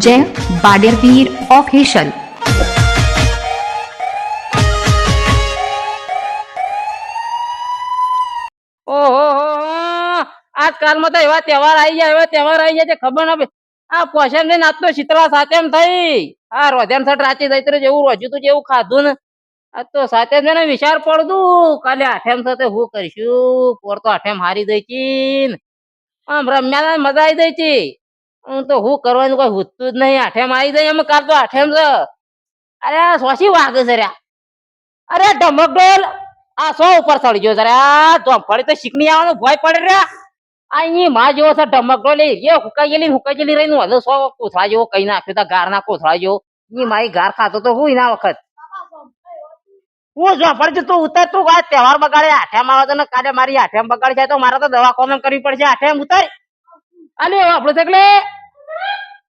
જય બાડેરવીર ઓફિશિયલ ઓહો તો એવા તહેવાર આવી જાય એવા તહેવાર આવી જાય ખબર ના આ પોષણ ને નાચતો શીતળા સાતેમ થઈ આ રોધ્યાન સટ રાચી દઈત્ર જેવું રોજ્યું તું જેવું ખાધું ને આ તો સાથે છે ને વિચાર પડતું કાલે આઠેમ સાથે હું કરીશું પોર તો આઠેમ હારી દઈ છી ને. આમ રમ્યા મજા આવી દઈ છી હું તો હું કરવાનું કોઈ હુતું જ નહીં. આઠેમ આવી જાય એમ કાલ તો. આઠેમ અરે, આ વાગે છે ર્યા અરે ઢમક ડોલ આ સો ઉપર ચડી ગયો જરા આ ધોંફળી તો શીખની આવવાનો ભય પડે રે. અહીં માં જેવો છે ઢમક ડોલ એ હુકાઈ ગયેલી ને હુકાઈ ગયેલી રહીને હલો સો કોથળા જેવો કઈ નાખ્યો તા ગાર ના કોથળા જેવો. ઈ મારી ગાર ખાતો તો હું એના વખત. હું જો છે તું ઉતર તું આ તહેવાર બગાડે આઠેમ આવે તો ને કાલે મારી આઠેમ બગાડી જાય તો મારે તો દવા કોમ કરવી પડશે આઠેમ ઉતર. અને આપણો છે એટલે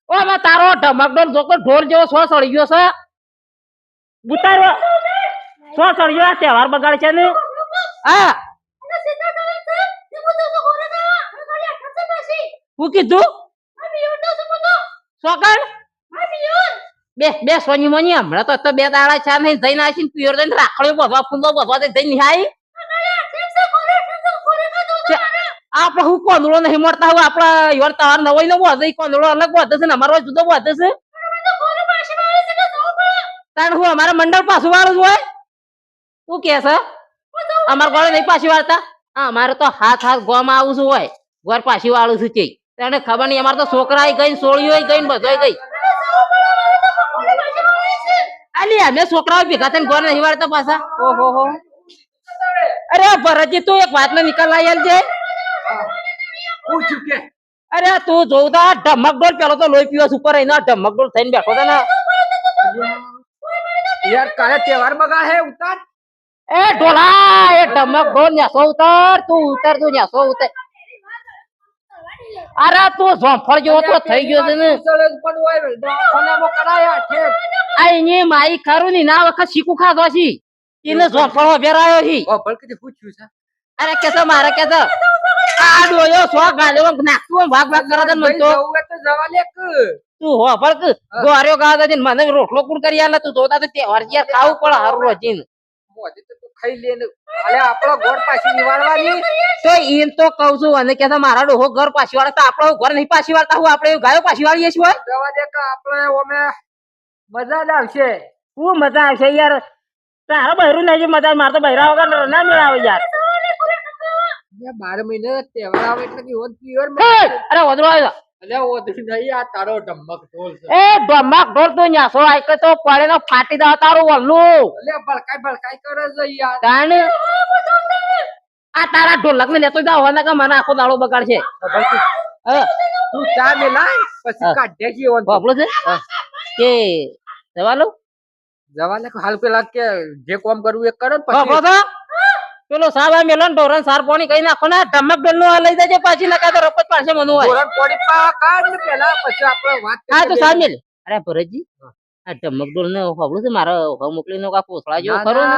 ઓ આમાં તારો ઢમક ડોલ જોકો ઢોર જેવો સો સળી ગયો છે. ઉતારો સો સળી ગયો આ તહેવાર બગાડે છે ને હા હું કીધું? સોકણ બે બે સોની મોની, હમણાં તો બે દાડા ચા નહીં જઈને આવીને પિયર દઈને રાખડ્યો બધવા ફૂંદો બધવા જઈને નિહાઈ આપણે હું કોંદળો નહીં મળતા હું આપણા યોર તવાર નવો નવો હશે કોંદળો અલગ વધે છે ને, અમારો જુદો વધે છે. તાણ હું અમારા મંડળ પાછું વાળું હોય. તું કે છે? અમારા ગોળે નહીં પાછી વાળતા હા, અમારે તો હાથ હાથ ગોમાં આવું છું હોય. ગોર પાછી વાળું છું તે તને ખબર નહીં, અમારે તો છોકરા ગઈ સોળીઓ ગઈ ને, બધોય ગઈ. અલી અમે છોકરાઓ ભેગા થઈને ગોર નહીં વાળતા પાછા. ઓહો હો અરે ભરતજી તું એક વાત ને નિકાલ લાવી આલજે પૂછ્યું કે. અરે તું જોઉં તો ઢમક ડોલ પેલો તો લોહી પીવા ઉપર રહીને ઢમક ડોલ થઈને બેઠો હતો ને. યાર કાલે તહેવાર બગા હે ઉતાર. એ ઢોલા એ ઢમક ડોલ ન્યાસો ઉતાર તું ઉતાર તું ન્યાસો ઉતર. અરે તું ઝોંફળ જેવો તો થઈ ગયો છે ને? પણ આ માઈ ખરું ની ના વખત શીખું ખાધો છે. એને ઝોંફળ વેરાયો છે? ઓ કદી પૂછ્યું છે. અરે કે તો મારે કે છે? આ ડોયો સો ગાલ્યો નાખતું ભાગ ભાગ કરે તો. હોય તો જવા લે તું હો પર ગોર્યો ગાધો છે મને રોટલો કુણ કરી આલે તું જોતા તો ખાવું પડે હારું રોજીન તો તું ખાઈ લે અલે આપણો ઘર પાછી નિવાળવાની તો એમ તો કહું છું અને કે મારા ડોહો ઘર પાછી વાળે તો આપણો ઘર નહીં પાછી વાળતા હું આપણે ગાયો પાછી વાળીએ છીએ જવા દે કે આપણે ઓમે મજા જ આવશે. શું મજા આવશે યાર. તારા બહેરું નહીં મજા મારે તો બહેરા વગર ના મેળાવે યાર. બાર મહિને તહેવાર આવે એટલે કે ઓન અરે વધરો આવ્યો તારો ઢમક ઢોલ છે. એ ધમક ઢોર તું ન્યાસો આઈ તો? પડે નો ફાટી દા તારું વલ્લું. અલે ભલકાઈ ભલકાઈ કરે છે યાર. આ તારા ઢોલક ને લેતો જાવ ને કે મને આખો દાડો બગાડ છે તું ચા મે લાય પછી કાઢે ઓન. બાપલો છે? કે જવાલો જવા હાલ પેલા કે જે કામ કરવું એ કરો ને પછી. પેલો આ મેલો ને ઢોરણ સાર પોણી કઈ નાખો ને ધમક ડોલનું લઈ જજે પાછી નકા તો રપત પાડશે મનુ હોય. ધોરણ પોણી પા કાઢ ને પેલા પછી આપણે વાત હા તો સામેલ અરે ભરતજી આ ધમક ડોલ ને ખબરું છે મારો હવે મોકલી નો કા પોસળા જેવો ખરો ને?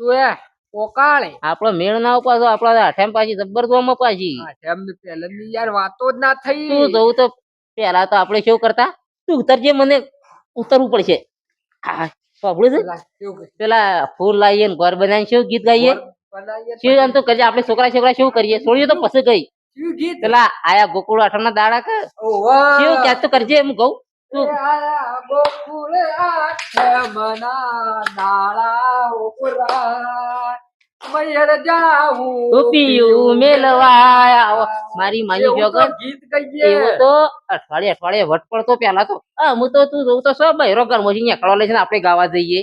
તું એ પોકાળે. આપણો મેળ ના ઉપાસો આપણા આઠેમ પાછી જબ્બર જોવામાં પાછી. એમને પહેલાની યાર વાતો જ ના થઈ. તું જવું તો પેલા તો આપણે શું કરતા? તું ઉતરજે મને ઉતરવું પડશે. હા ખબરું છે? પેલા ફૂલ લાવીએ ને ઘર બનાવીને શું ગીત ગાઈએ? શું આમ તો કરીએ? આપણે છોકરા છોકરા શું કરીએ? છોડીએ તો પછી ગઈ. શું ગીત? પેલા આયા ગોકુળ આઠમ ના દાડા કે? શું ક્યાં તો કરજે એમ કહું. ગોકુળ આઠમ ના દાડા ઉપરા. મયર જાવું ટોપિયું મેલવા આવો. મારી માની જોગન ગીત કહીએ. એવું તો અઠવાડિયે અઠવાડિયે વટ પડતો પેલા તો. હું તો તું જોઉં તો સબ બહેરો ગરમોજી નીકળવા લે છે ને આપણે ગાવા જઈએ.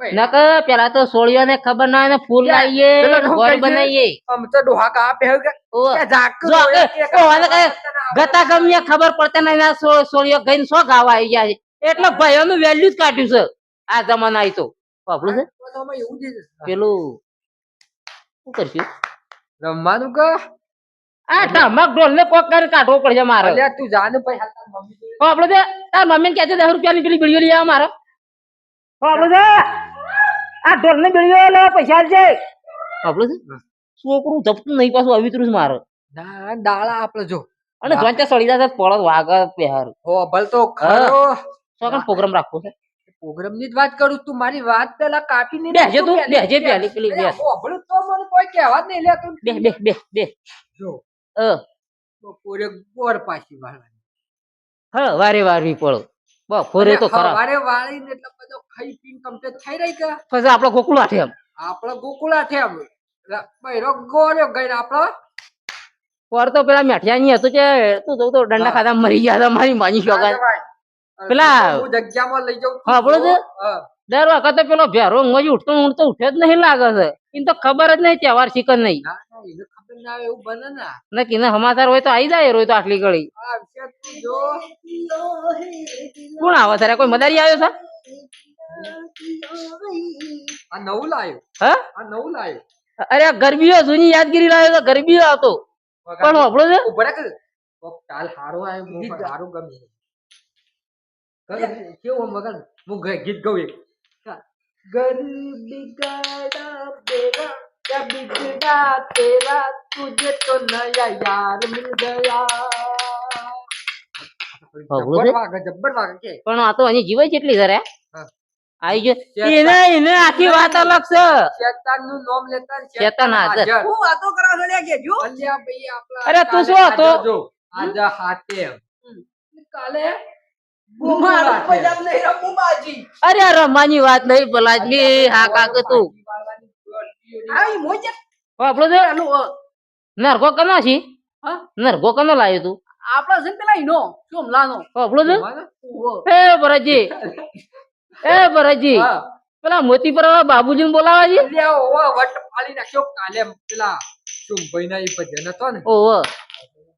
નકર પેલા તો સોળિયો ને ખબર ના હોય ને ફૂલ લાવીએ ઘર બનાવીએ. આમ તો ડોહા કા કે? ગતા ગમ્યા ખબર પડતા નહીં ના ગઈ ગઈને સો ગાવા આવી ગયા છે. એટલે ભાઈઓનું વેલ્યુ જ કાઢ્યું છે. આ જમાના તો. વાપરું છે? છે. પેલું શું કરશું? રમવાનું કે આ ધમક ઢોલ ને કોક કરીને કાઢવો પડશે મારે. તું તાર મમ્મી. આપડે તે તાર મમ્મી ને કહેજે દસ રૂપિયાની પેલી બીડીઓ લઈ આવો મારે. આપડે છે આ ઢોલ ને બીડીઓ લેવા પૈસા છે આપડે છે છોકરું જપતું નહીં પાછું અવિતરું છે મારે. ના દાળા આપડે જો. અને વાહ. જોઈન સળી જાય પડત વાગ પહેર. ભલ તો ખરો. પ્રોગ્રામ રાખવો છે. પ્રોગ્રામની જ વાત કરું તું મારી વાત પેલા કાપી ની બેસજે તું, બેસજે પહેલી પેલી બેસ. હોભળું તો મને કોઈ કહેવા નહીં લે તું બે બે બે બે. જો અ બપોરે ગોળ પાછી વાળવાની. હા વારે વારવી પડો. બપોરે તો ખરા. હવારે વાળીને એટલે બધો ખાઈ પીન કમ્પ્લીટ થઈ રહી કે પછી આપણો ગોકુળા છે એમ. આપણો ગોકુળા છે એમ. બૈરો ગોળ્યો ગઈ આપણો પર તો પેલા મેઠિયાની હતું કે તું તો દંડા ખાધા ખાતા મરી ગયા હતા મારી માની શોગા. પેલા- જગ્યામાં લઈ જાઉં હા, છે? દર વખતે પેલો ભેરો ઊંઘમાં ઉઠતો ઉઠતો ઉઠે જ નહીં લાગે છે. એને તો ખબર જ નહીં તહેવાર શીખર નહીં. ના ના એને ખબર ના આવે એવું બને ના. ને કીને સમાચાર હોય તો આવી જાય રોય તો આટલી વિશે કોણ આવે તારે? કોઈ મદારી આવ્યો છે? નવું લાયો. હા? નવું લાયો. અરે ગરબીઓ જૂની યાદગીરી લાવ્યો તો ગરબીઓ આવતો. પણ આપણો છે. હારો હારું કેવું આમ વગાડ હું ગ- ગીત ગાઉં એક ગરબી ગાડા બેરા क्या बिगड़ा तेरा तुझे तो नया यार मिल गया ભગવું જબ્બર છે? વાગે જબ્બર વાગે કે પણ આ તો એની જીવાય કેટલી છે રે હા. આવી ગયો શેતાન. એને એને આખી વાત અલગ છે શેતાન નું નામ લેતા ને શેતાન હાજર. હું વાતો કરો છો લે કેજો અલ્યા ભાઈ આપણા અરે તું શું કાલે હતો? આજે જો આજે હાથે કાલે અરે અરે માની વાત નહીં ભલાજી હા કાક તું નરકો નરગો કનો છી? નરગો કનો લાવ્યો તું? આપડે છે પેલા ઈનો સોમલાનો આપણો છે? એ ભરતજી. એ ભરતજી. પેલા મોતી પર બાબુજી ને બોલાવા છે? વટ ફાડી નાખ્યો કાલે પેલા શુંભાઈના ઈ ભજન હતો ને. ઓહો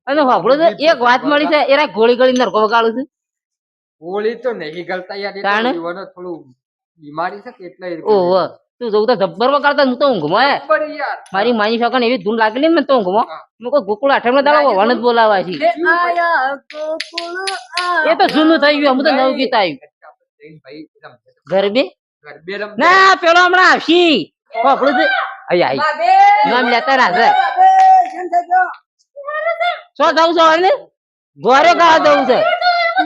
અને આપણો એક વાત મળી છે એરા ગોળી ગળી નરકો વગાડું છે? હોળી તો નહીં ગલતા યાર તો? જીવનનો થોડું બીમારી છે કે એટલે ઓહો તું જોઉં તો જબ્બર વગાડતા હું તો ઊંઘમાં યાર. મારી માની શકન એવી ધૂન લાગેલી ને તો ઊંઘમાં. હા. મેં કોઈ ગોકુળ આઠમ ના દાડો વણ જ બોલાવા છે. લે આયા ગોકુળ એ તો જૂનું થઈ ગયું હું તો નવું ગીત આવ્યું. ગરબે? ગરબે ના પેલો હમણાં આવશી. આપણું છે આઈ આઈ. નામ લેતા ના ગયો શું જવું છો હવે ગોરે કા જવું છે.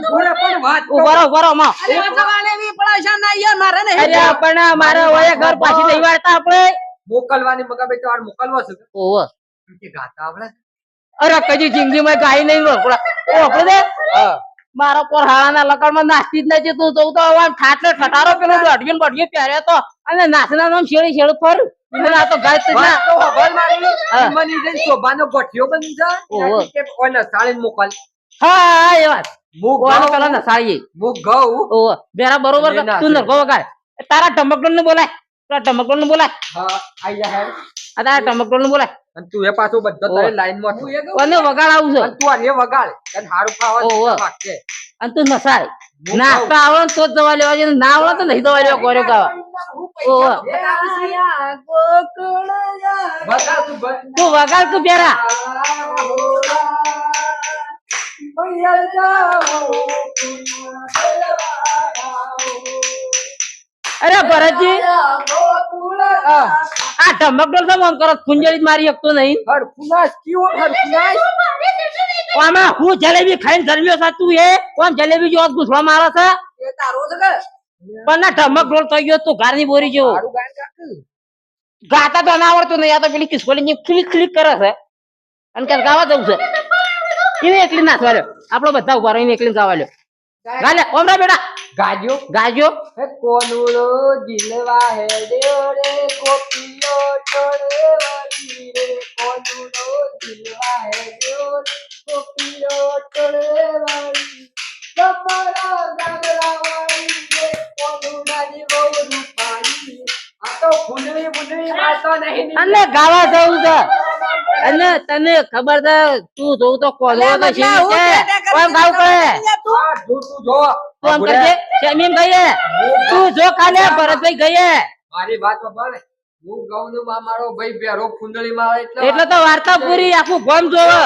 રહે પણ વાતમાં અરે વાતવાને બી પડાશા ના યાર મારે નહીં અરે પણ મારે ઓય ઘર પાછી નહીં વાળતા આપણે. મોકલવાની મગાબે તો આ મોકલવો છે. ઓહો કે ગાતા આવડે? અરે કજી જિંદગીમાં ગાઈ નહીં રોકડા ઓ આપણે હા. મારો પર હાળાના લકડમાં નાસ્તી જ નથી તું. તો આમ ઠાટલે ઠટારો પેલો અડગીન બડગી પહેર્યો તો. અને નાચના નામ શેડી શેડ તો ગાય જ ના. તો મારી. મને શોભાનો ગોઠિયો બની જાય. ઓહો. કે ઓને સાળીને મોકલ. હા એ વાત. પેલા ઘઉં બેરા બરોબર. તું નરકો વગાડ તારા ટમકડોળ ને બોલાય તારા ટમકડોળ ને બોલાય. હા આઈ જા હેડ. આ તારા ટમકડોળ ને બોલાય. અને તું એ પાછું બધો. લાઈનમાં વગાડ આવું છે. અને તું આ એ વગાડ. અને હારું ખાવા ઓહો. અને તું નસાય નાસ્તા આવડે તો જ દવા લેવા જોઈએ. ના આવડે તો નહીં દવા લેવા વગાડ તું તું વગાડ તું પેરા અરે ભરતજી. આ ઢમકડોળ તો આમ કરો કુંજળી જ મારી શકતો નહીં. હરખુનાશ કેવો હરખુનાશ? આમાં હું જલેબી ખાઈને ધર્મ્યો છે તું એ? કોણ જલેબી જો ઘૂસવા મારે છે? પણ ના ઢમકડોળ થઈ ગયો તું ઘરની બોરી જેવો. ગાતું. તો ના આવડતું નહીં આ તો પેલી કિસ્કોલી ક્લિક ક્લિક કરે છે. અને ક્યાંક ગાવા જવું છે. એને એકલી નાચવા લ્યો? આપણો બધા ઊભા રહીને એકલી જવા લ્યો. ગાલે ઓમરા બેટા. ગાજો. ગાજો. હે કોનુળો જીલવા હેડ્યો રે કોપિયો ટોરે વાલી રે. કોનુળો જીલવા હે રે કોપિયો ટોરે વાલી ગમરા ગાગરા વાળી રે કોનુડાની બહુ રૂપાલી આ તો ફૂલવી ફૂલવી વાતો નહીં અને ગાવા જવું છે. અને તને ખબર છે તું જોઉં તો કોલો તો છે? કોમ ગાવ કરે તું? જો. તું આમ કરજે શમીમ ગઈએ? તું જો ખાને ભરતભાઈ ગઈએ? મારી વાત સાંભળ હું ગૌ નું મારો ભાઈ બેરો ફૂંદડી માં એટલે એટલે તો વાર્તા પૂરી આખું ગોમ જોવે.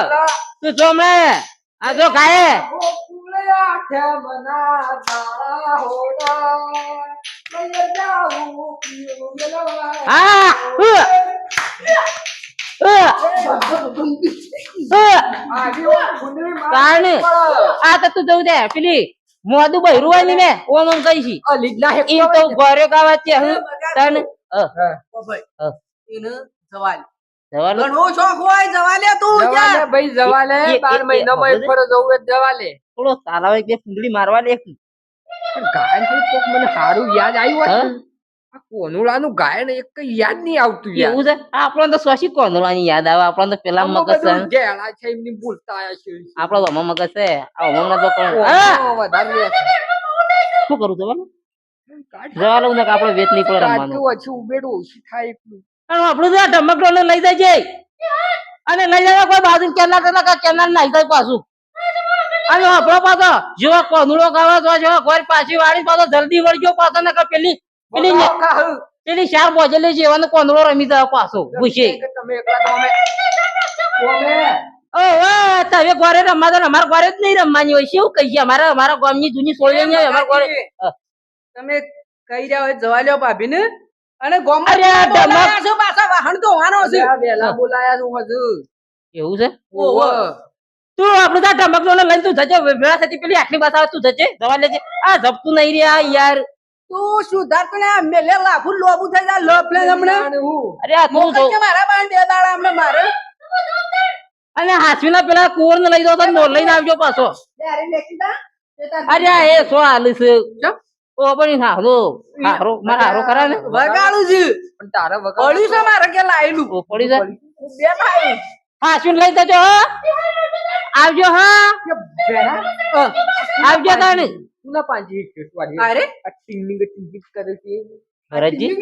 તું જો મે આ જો ગાયે. હા કારણે. આ તો તું જવું દે પેલી મોદું બહેરું હોય ને મેં ઓમ ઓમ કઈ છી એમ તો ઘરે ગાવા છે હું? તને જવાલ. ઘણો શોખ હોય જવાલે તું જા ભાઈ જવા લે એ- એ- મહિનામાં એક ફરો જવું હોય તો જવા લે થોડો તારાવે એક બે ફૂંદડી મારવા દે પણ ગાયન કોક મને સારું યાદ આવ્યું. આ કોનુડાનું ગાયન એક યાદ નહીં આવતું એવું છે? આપણને તો યાદ આવે? આપણને તો પેલા મગજ છે. બધું છે એમની ભૂલતા આયા છે. આપણો તો મગજ છે. આ હમણાં તો પણ વધારે શું કરું જવાનું કાઢ. ને આપણે વેચ નહીં પડે રમવાનું ઓછું ઉબેડું ઓછી થાય એટલું. અને આપણું તો ઢમકડો ને લઈ જાય અને લઈ જાય કોઈ બાજુ કેનાર કેનાર નાઈ જાય પાછું. અને આપણો પાછો જો કોનુડો ગાવા તો જો કોઈ પાછી વાળી પાછો જલ્દી વળજો પાછો ને પેલી પેલી ચાર બોજેલી છે એવાનો કોનુડો રમી જાય પાછો ભૂસે. તમે તો ઘરે રમવા તો અમારા ઘરે જ નહીં રમવાની હોય શું કહીએ? અમારા અમારા ગામની જૂની સોળી નહીં અમારા ઘરે તમે કહી રહ્યા હોય જવા લ્યો ભાભી ને અને ગોમ આ પાછા વાહન તો હોવાનો છે. વેલા બોલાયા છું હજુ. એવું છે? ઓહો. તું આપણું ત્યાં ઢમકડો ને લઈને તું જજે વેળા થતી પેલી આટલી બસ તું જજે જવા લેજે. આ જપતું નહીં રહ્યા યાર. તું સુધાર તો મેલે લાફુ લોબુ થઈ જાય લોપ લે હમણે. અને હું? અરે આ તું મોકલ મારા બાન બે દાડા હમણે મારે. અને હાસવીના પેલા કુંવર ને લઈ જાવ તો મોર લઈને આવજો પાછો. અરે એ સો હાલી છે? ઓ પણ હારો હારો મારા હારો કરા ને? વગાડું છું. પણ તારા છે મારે કે લાયેલું. પડી જાય. બે ભાઈ. હાસવીને લઈ જજો હા. આવજો હા. આવજો તાણે. ના પાંજી એક વાળી. અરે? આ ટીંગીંગ ટીંગીંગ કરે છે. ભરતજી?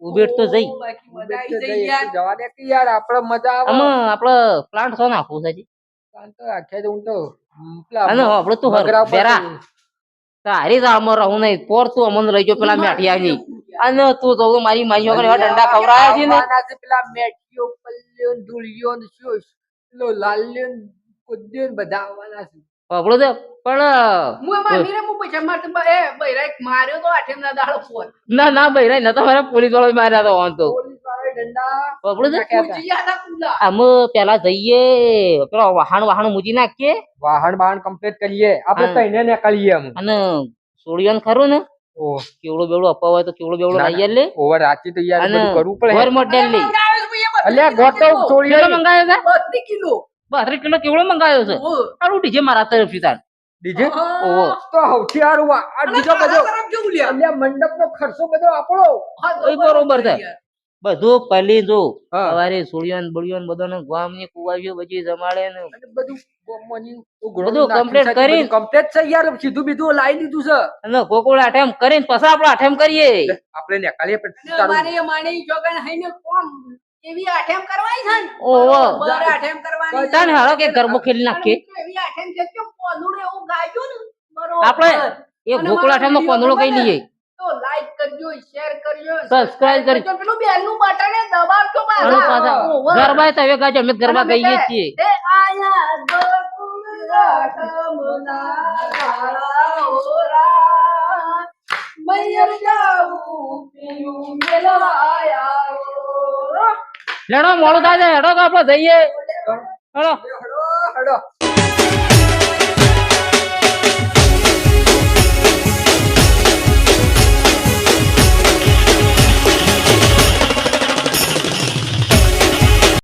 ઉબેટ તો જઈ. બાકી મજા આવી જઈ યાર. જવા દે કે યાર આપણે મજા આવે. આમાં આપડે પ્લાન્ટ છો નાખવું છે હજી. કાન તો આખે તો હું તો હમ, પેલા અને આપડે તું હર- મગરા ઉપર બેરા તો- તારી રહું નહીં પોર તું અમને લઈ જો પેલા મેઠિયાની અને તું તો મારી મારી છોકરી એવા ડંડા ખવડાયા છે ને. આવવાના છે પેલા મેઠીઓ પલ્લીઓ ધૂળીઓ ને શું પેલો લાલ્યો ને કુદ્યો ને બધા આવવાના છે. આપણું તો પણ તો ના ના ના ભાઈ ન મારા પોલીસ વાળો માર્યા તો તો. તો અમે પેલા જઈએ પેલો વાહન વાહન મૂકી નાખીએ. વાહન વાહન કમ્પ્લીટ કરીએ. આપણે હા. તઈને નીકળીએ અમે અને સોડિયાન ખરું ને? કેવડો બેવડો અપાવ હોય તો કેવડો બેવડો લઈએ ના. લે. ઓવર રાચી તો યાર અને બધું કરવું પડે. ઓવર મોડેલ લઈ અલ્યા ગોટો છોડી મંગાવ્યો મંગાયો છે કિલો. બત્રીસ કિલો કેવડો મંગાયો છે. સારું ડીજે મારા તરફથી તાર. ડીજે? ઓહો. તો સૌથી સારું આ બીજો બધો તરફ કેવું લ્યા? અલ્યા મંડપ નો ખર્ચો બધો આપણો. હા, તો બરોબર છે. બધું પહેલી જો. સવારે સોડિયાન બળિયાન બધાને ગામની કુવાવીઓ બધી જમાડે ને. બધું બધું complete કરી કમ્પ્લીટ છે યાર. સીધું બીધું લાવી દીધું છે. અને ગોકુળ આઠેમ કરીને પછી આપણે આઠેમ કરીએ. આપણે નીકળીએ પણ અને તારું માની જોગણ હઈને કોમ એવી આઠેમ કરવાની છે ઓહો. બરોબર આઠેમ કરવાની. તાને હાલો કે ગરબો ખેલી હું એવી આઠેમ છે કે પોદુડે એવું ગાયું ને બરોબર. આપણે એ અને ગોકુળ મારો આઠેમ નો video કોંદડો કઈ લઈએ તો લાઈક કરજો શેર કરજો સબસ્ક્રાઇબ કરજો. પેલું બેલનું બટન એ દબાવજો. પાછા ગરબા તો હવે ગાજો અમે ગરબા ગઈએ છીએ "એ આયા ઓરા, મૈયર જાઉં પીયું મેલવાયા ઓ." લેડો મોડું થાય છે હેડો તો આપણે જઈએ હડો